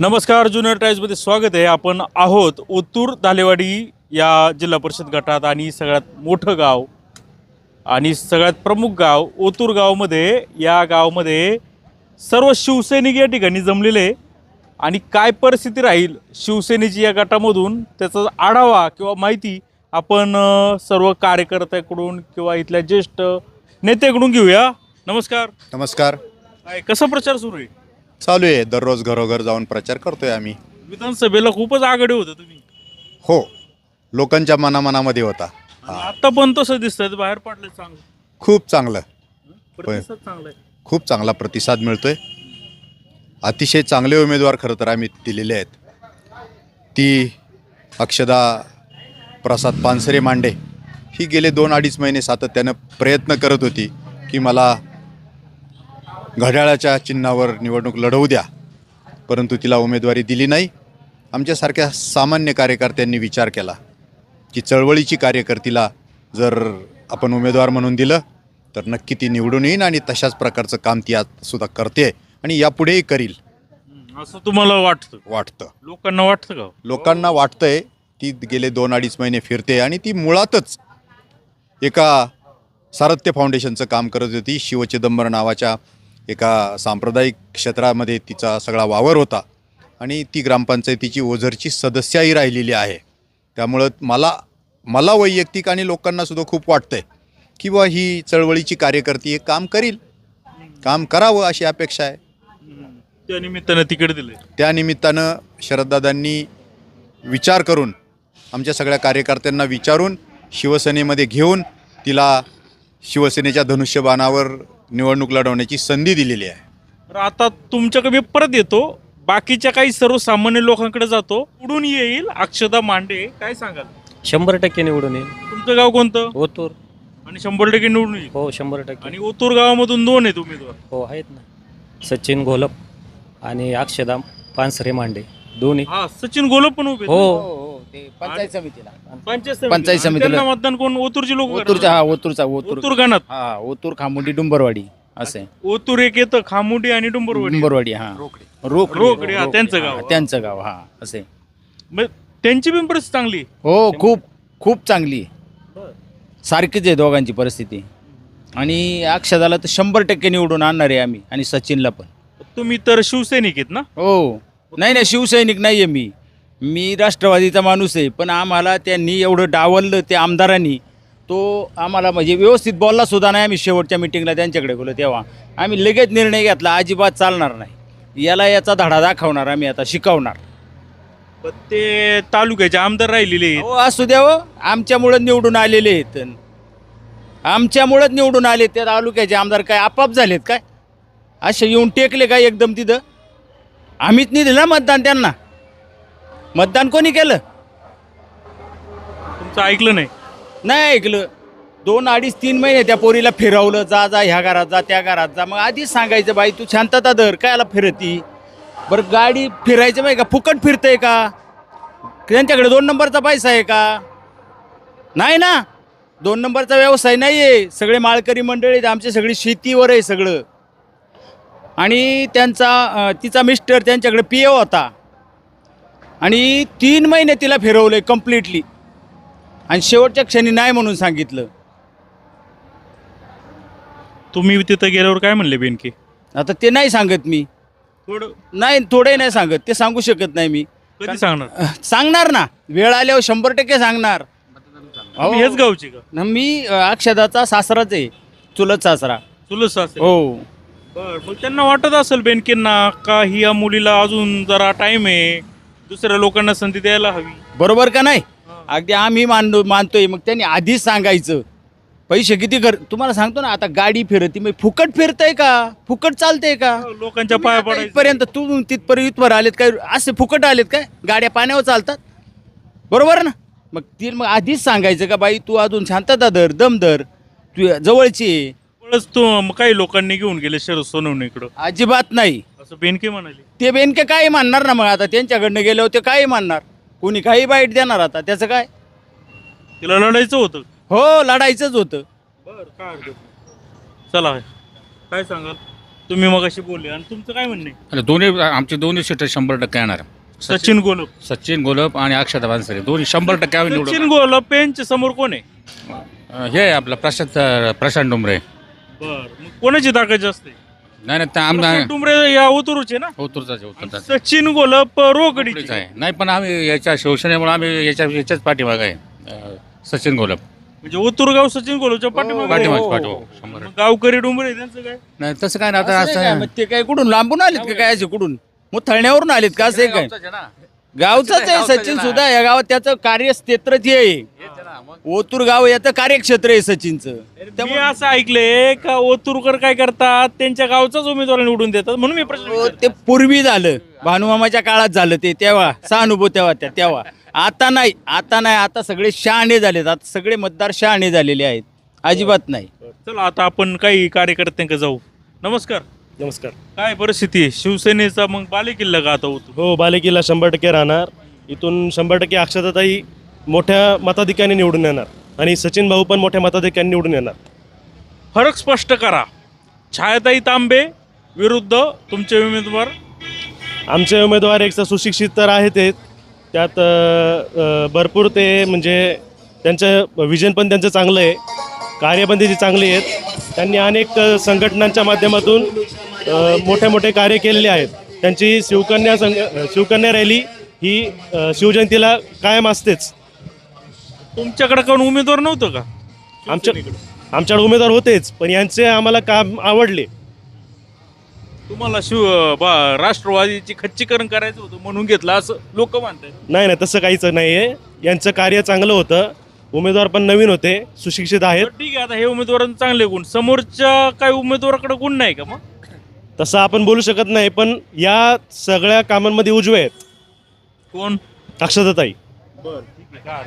नमस्कार जुनियर टाईम्समध्ये स्वागत आहे. आपण आहोत ओतूर धालेवाडी या जिल्हा परिषद गटात आणि सगळ्यात मोठं गाव आणि सगळ्यात प्रमुख गाव ओतूर गावमध्ये. या गावामध्ये सर्व शिवसैनिक या ठिकाणी जमलेले. आणि काय परिस्थिती राहील शिवसेनेची या गटामधून त्याचा आढावा किंवा माहिती आपण सर्व कार्यकर्त्याकडून किंवा इथल्या ज्येष्ठ नेत्याकडून घेऊया. नमस्कार. नमस्कार. काय कसा प्रचार सुरू आहे? चालू आहे. दररोज घरोघर जाऊन प्रचार करतोय आम्ही. विधानसभेला खूपच आघाडी होतं तुम्ही. हो. लोकांच्या मनामनामध्ये होता. आणि आता पण तसं दिसतंय. बाहेर पडले चांगलं. खूप चांगलं. प्रतिसाद चांगला आहे. खूप चांगला प्रतिसाद मिळतोय. अतिशय चांगले उमेदवार खरं तर आम्ही दिलेले आहेत. ती अक्षदा प्रसाद पानसरे मांडे. ही गेले दोन अडीच महिने सातत्यानं प्रयत्न करत होती की मला घड्याळाच्या चिन्हावर निवडणूक लढवू द्या. परंतु तिला उमेदवारी दिली नाही. आमच्यासारख्या सामान्य कार्यकर्त्यांनी विचार केला की चळवळीची कार्यकर्तीला जर आपण उमेदवार म्हणून दिलं तर नक्की ती निवडून येईन आणि तशाच प्रकारचं काम ती आज सुद्धा करते आणि यापुढेही करील. असं तुम्हाला वाटतं? वाटतं. लोकांना वाटतं का? लोकांना वाटतंय ती गेले दोन अडीच महिने फिरते आणि ती मुळातच एका सारथ्य फाउंडेशनचं काम करत होती. शिवचिदंबर नावाच्या एका सांप्रदायिक क्षेत्रामध्ये तिचा सगळा वावर होता आणि ती ग्रामपंचायतीची ओझरची सदस्याही राहिलेली आहे. त्यामुळं मला मला वैयक्तिक आणि लोकांना सुद्धा खूप वाटतंय की बा ही चळवळीची कार्यकर्ती हे काम करील. काम करावं अशी अपेक्षा आहे. त्या निमित्तानं तिकीट दिले त्या निमित्तानं शरददादांनी विचार करून आमच्या सगळ्या कार्यकर्त्यांना विचारून शिवसेनेमध्ये घेऊन तिला शिवसेनेच्या धनुष्यबाणावर निवडणूक लढवण्याची संधी दिलेली आहे. तर आता तुमच्याकडे मी परत येतो. बाकीच्या काही सर्वसामान्य लोकांकडे जातो. उडून येईल अक्षदा मांडे. काय सांगाल? शंभर टक्के निवडून येईल. तुमचं गाव कोणतं? ओतूर. आणि शंभर टक्के निवडून येईल. हो शंभर टक्के. आणि ओतूर गावामधून दोन आहेत उमेदवार. हो आहेत ना. सचिन घोलप आणि अक्षदा पानसरे मांडे. दोन्ही. हा सचिन गोलप पण उभे आहेत. हो हो. ते पंचायत समितीला. ना? पंचायत समिती. पंचायत आणि समितीला. त्यांना मतदान कोण? ओतूरची लोक ओतूरचा हा ओतूरचा ओतूर. ओतूर गणात. हा ओतूर खामुंडी डुंबरवाडी असे. ओतूर एक येतं खामुडी आणि डुंबरवाडी. डुंबरवाडी हा. रोकडी. रोकडी, हा, त्यांचं गाव. त्यांचं गाव हा असे. मग त्यांची पण परिस्थिती चांगली? आहे. हो खूप खूप चांगली. आहे. सारखीच आहे दोघांची परिस्थिती. आणि अक्षदाला तर शंभर टक्के निवडून आणणार आहे आम्ही आणि सचिनला पण. तुम्ही तर शिवसैनिक आहेत ना? हो. नाही नाही शिवसैनिक नाही आहे मी. मी राष्ट्रवादीचा माणूस आहे पण आम्हाला त्यांनी एवढं डावललं त्या आमदारांनी तो आम्हाला म्हणजे व्यवस्थित बोलला सुद्धा नाही आम्ही शेवटच्या मिटिंगला त्यांच्याकडे गेलो तेव्हा. आम्ही लगेच निर्णय घेतला अजिबात चालणार नाही. याला याचा धडा दाखवणार आम्ही आता शिकवणार. पण ते तालुक्याचे आमदार राहिलेले आहेत. हो असू द्या हो आमच्यामुळं निवडून आलेले आहेत. आमच्यामुळंच निवडून आले त्या तालुक्याचे आमदार काय आपाप झालेत काय? असे येऊन टेकले काय एकदम तिथं? आम्हीच नाही दिलं ना मतदान त्यांना. मतदान कोणी केलं? तुमचं ऐकलं नाही. नाही ऐकलं. दोन अडीच तीन महिने त्या पोरीला फिरवलं जा जा ह्या घरात जा त्या घरात जा. मग आधीच सांगायचं बाई तू शांतता धर कायला फिरती? बरं गाडी फिरायचं माहिती का? फुकट फिरतंय का? त्यांच्याकडे दोन नंबरचा पैसा आहे का? नाही ना. दोन नंबरचा व्यवसाय नाही आहे सगळे माळकरी मंडळी आहेत, आमची सगळी शेतीवर आहे सगळं. आणि त्यांचा तिचा मिस्टर त्यांच्याकडे पी ए होता. आणि तीन महिने तिला फिरवलं आहे कम्प्लिटली आणि शेवटच्या क्षणी नाही म्हणून सांगितलं. तुम्ही तिथं गेल्यावर काय म्हणले बेनके? आता ते नाही सांगत मी. थोडं नाही थोडे नाही सांगत. ते सांगू शकत नाही मी. कधी सांगणार? अह, सांगणार ना. वेळ आल्यावर शंभर टक्के सांगणार. हो. तुम्ही हेच गावचे का? न, मी अह, अक्षदाचा सासराच आहे. चुलत सासरा. चुलत सासरे? हो. बर मग त्यांना वाटत असेल बेनकेंना का ही या मुलीला अजून जरा टाइम आहे? दुसऱ्या लोकांना संधी द्यायला हवी. बरोबर का नाही? अगदी आम्ही मानलो मानतोय. मग त्यांनी आधीच सांगायचं. पैसे किती कर तुम्हाला सांगतो ना आता गाडी फिरती मग फुकट फिरतय का? फुकट चालतंय का? लोकांच्या पाया पडायचं. इथपर्यंत तू तिथपर्यंत इथवर आलेत काय? असे फुकट आलेत काय? गाड्या पाण्यावर चालतात. बरोबर ना? मग ती मग आधीच सांगायचं का बाई तू अजून शांतता धर दम धर. तू जवळची आहे. बळच तो मग काही लोकांनी घेऊन गेले शरद सोनवणेकडं अजिबात नाही. असं बेनके म्हणाले. ते बेनके काय मानणार ना मग आता? त्यांच्याकडनं गेले होते काय मानणार. कोणी काही बाईट देणार आता? त्याचं काय? तिला लढायचं होतं. हो लढायचंच होतं. बर काय हरकत नाही. चला काय सांगाल? तुम्ही मग अशी बोलले. आणि तुमचं काय म्हणणं आणि दोन्ही आमचे दोन्ही सीटर शंभर टक्के येणार सचिन गोलप. सचिन गोलप आणि अक्षता बांसरे दोन्ही शंभर टक्के आम्ही सचिन गोलप यांच्या समोर कोण आहे? हे आहे आपलं प्रशांत प्रशांत डुमरे बर मग कोणाची ताकद जास्त आहे? नाही नाही आमदार डुमरे या ओतूरचे ना? आहे, सचिन गोलप रोकडीचे. आहे. नाही पण आम्ही याच्या शिवसेनेमुळे आम्ही याच्या याच्याच पाठीमाग आहे अं, सचिन गोलप. म्हणजे ओतूरगाव सचिन गोलपच्या पाठीमागे पाठीमाग शंभर मग गावकरी डुमरे त्यांचं काय? नाही तसं काय ना आता असं ते काय कुठून लांबून आलेत का काय असे कुठून? मग थळण्यावरून आलेत का असे काय? गावचाच आहे सचिन सुद्धा या गावात त्याचं कार्यक्षेत्रच हे आहे ओतूर गाव याचं कार्यक्षेत्र आहे सचिनचं. मी असं ऐकलंय का ओतूरकर काय करतात? त्यांच्या गावचाच उमेदवार निवडून देतात म्हणून मी प्रश्न हो, विचारला. ते पूर्वी झालं. भानुमामाच्या काळात झालं ते तेव्हा. सहानुभूत तेव्हा त्या तेव्हा. आता नाही आता नाही आता सगळे शहाणे झालेत. आता सगळे मतदार शहाणे झालेले आहेत. अजिबात नाही. चला आता आपण काही कार्यकर्त्यांकडे जाऊ. नमस्कार. नमस्कार. काय परिस्थिती आहे? शिवसेनेचा मग बालेकिल्ला का आता ओतूर? हो बालेकिल्ला शंभर टक्के राहणार. इथून शंभर टक्के अक्षताताई मोठ्या मताधिक्याने निवडून येणार. आणि सचिन भाऊ पण मोठ्या मताधिक्याने निवडून येणार. फरक स्पष्ट करा. छायाताई तांबे विरुद्ध तुमचे उमेदवार? आमचे उमेदवार एक तर सुशिक्षित तर आहेत ते त्यात अ, भरपूर ते म्हणजे त्यांचं विजन पण त्यांचं चांगलं आहे. कार्य पण त्याची चांगली आहेत. त्यांनी अनेक अ, संघटनांच्या माध्यमातून अ, मोठे मोठे कार्य केलेले आहेत. त्यांची शिवकन्या संघ शिवकन्या रॅली ही अ, शिवजयंतीला कायम असतेच. तुमच्याकडे कोण उमेदवार नव्हतं का? आमच्या आमच्याकडे उमेदवार होतेच पण यांचे आम्हाला काम आवडले. तुम्हाला शिव बा राष्ट्रवादीची खच्चीकरण करायचं होतं म्हणून घेतलं असं लोक मानतात नाही नाही तसं काहीच नाही आहे यांचं कार्य चांगलं होतं. उमेदवार पण नवीन होते सुशिक्षित आहेत. तर ठीक आहे आता हे उमेदवार चांगले गुण. समोरच्या काही उमेदवाराकडे गुण नाही का मग? तसं आपण बोलू शकत नाही पण या सगळ्या कामांमध्ये उजवे आहेत. कोण? अक्षताताई बर ठीक आहे.